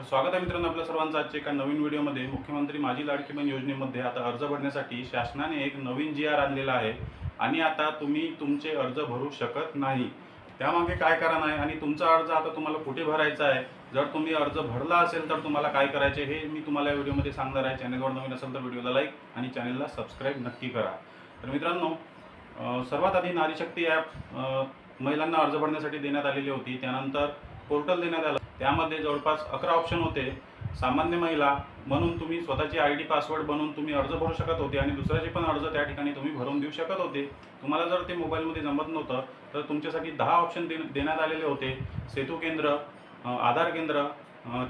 तर स्वागत आहे मित्रांनो आपल्या सर्वांचं आजच्या एका नवीन व्हिडिओमध्ये. मुख्यमंत्री माझी लाडकी बहीण योजनेमध्ये आता अर्ज भरण्यासाठी शासनाने एक नवीन जी आर आणलेला आहे आणि आता तुम्ही तुमचे अर्ज भरू शकत नाही. त्यामागे काय कारण आहे आणि तुमचा अर्ज आता तुम्हाला कुठे भरायचा आहे? जर तुम्ही अर्ज भरला असेल तर तुम्हाला काय करायचे हे मी तुम्हाला या व्हिडिओमध्ये सांगणार आहे. चॅनलवर नवीन असेल तर व्हिडिओला लाईक आणि चॅनलला सबस्क्राईब नक्की करा. तर मित्रांनो सर्वात आधी नारीशक्ती ॲप महिलांना अर्ज भरण्यासाठी देण्यात आलेली होती. त्यानंतर पोर्टल देण्यात आलं. त्यामध्ये जवळपास अकरा ऑप्शन होते. सामान्य महिला म्हणून तुम्ही स्वतःची आय डी पासवर्ड बनवून तुम्ही अर्ज भरू शकत होते आणि दुसऱ्याचे पण अर्ज त्या ठिकाणी तुम्ही भरून देऊ शकत होते. तुम्हाला जर ते मोबाईलमध्ये जमत नव्हतं तर तुमच्यासाठी दहा ऑप्शन दे देण्यात आलेले होते. सेतू केंद्र आधार केंद्र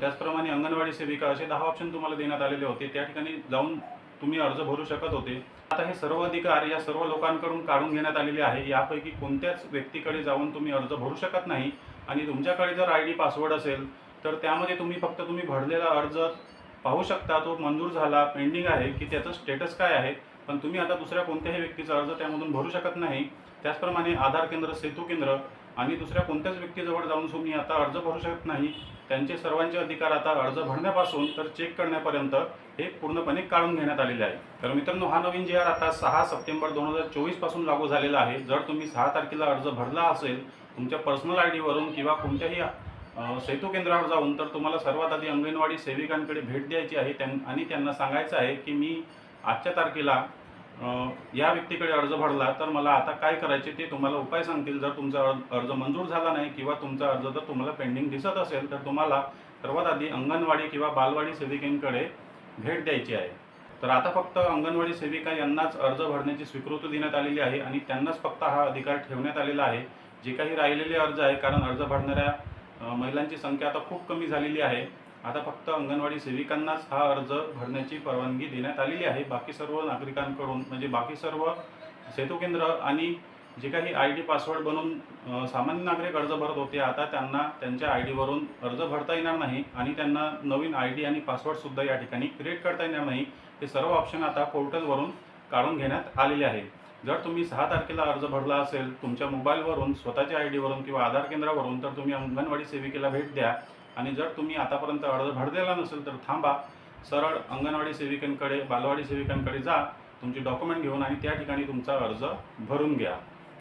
त्याचप्रमाणे अंगणवाडी सेविका असे दहा ऑप्शन तुम्हाला देण्यात आलेले होते. त्या ठिकाणी जाऊन तुम्ही अर्ज भरू शकत होते. आता हे सर्व अधिकार या सर्व लोकांकडून काढून घेण्यात आलेले आहे. यापैकी कोणत्याच व्यक्तीकडे जाऊन तुम्ही अर्ज भरू शकत नाही. आणि तुमच्याकडे जर आय डी पासवर्ड असेल तर त्यामध्ये तुम्ही फक्त तुम्ही भरलेला अर्ज पाहू शकता. तो मंजूर झाला पेंडिंग आहे की त्याचं स्टेटस काय आहे पण तुम्ही आता दुसऱ्या कोणत्याही व्यक्तीचा अर्ज त्यामधून भरू शकत नाही त्याचप्रमाणे आधार केंद्र सेतू केंद्र आणि दुसऱ्या कोणत्याच व्यक्तीजवळ जाऊन तुम्ही आता अर्ज भरू शकत नाही. त्यांचे सर्वांचे अधिकार आता अर्ज भरण्यापासून तर चेक करण्यापर्यंत हे पूर्णपणे काढून घेण्यात आलेले आहे. तर मित्रांनो हा नवीन जी आर आता सहा सप्टेंबर दोन हजार चोवीसपासून लागू झालेला आहे. जर तुम्ही सहा तारखेला अर्ज भरला असेल तुमच्या पर्सनल आय डीवरून किंवा कोणत्याही सेतू केंद्रावर जाऊन तर तुम्हाला सर्वात आधी अंगणवाडी सेविकांकडे भेट द्यायची आहे. त्यां आणि त्यांना सांगायचं आहे की मी आजच्या तारखेला या व्यक्तीकडे अर्ज भरला तर मला आता काय करायचे ते तुम्हाला उपाय सांगतील. जर तुमचा अर्ज- अर्ज मंजूर झाला नाही किंवा तुमचा अर्ज जर तुम्हाला पेंडिंग दिसत असेल तर तुम्हाला सर्वात आधी अंगणवाडी किंवा बालवाडी सेविकेंकडे भेट द्यायची आहे. तर आता फक्त अंगणवाडी सेविका यांनाच अर्ज भरण्याची स्वीकृती देण्यात आलेली आहे आणि त्यांनाच फक्त हा अधिकार ठेवण्यात आलेला आहे. जे काही राहिलेले अर्ज आहे कारण अर्ज भरणाऱ्या महिलांची संख्या आता खूप कमी झालेली आहे. आता फक्त अंगणवाडी सेविकांनाच हा अर्ज भरण्याची परवानगी देण्यात आलेली आहे. बाकी सर्व नागरिकांकडून म्हणजे बाकी सर्व सेतू केंद्र आणि जे काही आय डी पासवर्ड बनवून सामान्य नागरिक अर्ज भरत होते आता त्यांना त्यांच्या आय डीवरून अर्ज भरता येणार नाही आणि त्यांना नवीन आय डी आणि पासवर्डसुद्धा या ठिकाणी क्रिएट करता येणार नाही. हे सर्व ऑप्शन आता पोर्टलवरून काढून घेण्यात आलेले आहे. जर तुम्ही सहा तारखेला अर्ज भरला असेल तुमच्या मोबाईलवरून स्वतःच्या आय डीवरून किंवा आधार केंद्रावरून तर तुम्ही अंगणवाडी सेविकेला भेट द्या. आणि जर तुम्ही आतापर्यंत अर्ज भरलेला नसेल तर थांबा. सरळ अंगणवाडी सेविकांकडे बालवाडी सेविकांकडे जा. तुमचे डॉक्युमेंट घेऊन आणि त्या ठिकाणी तुमचा अर्ज भरून घ्या.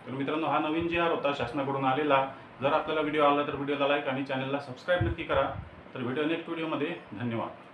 तर मित्रांनो हा नवीन जी आर होता शासनाकडून आलेला जर आपल्याला व्हिडिओ आला तर व्हिडिओला लाईक आणि चॅनलला सबस्क्राईब नक्की करा. तर व्हिडिओ नेक्स्ट व्हिडिओमध्ये धन्यवाद.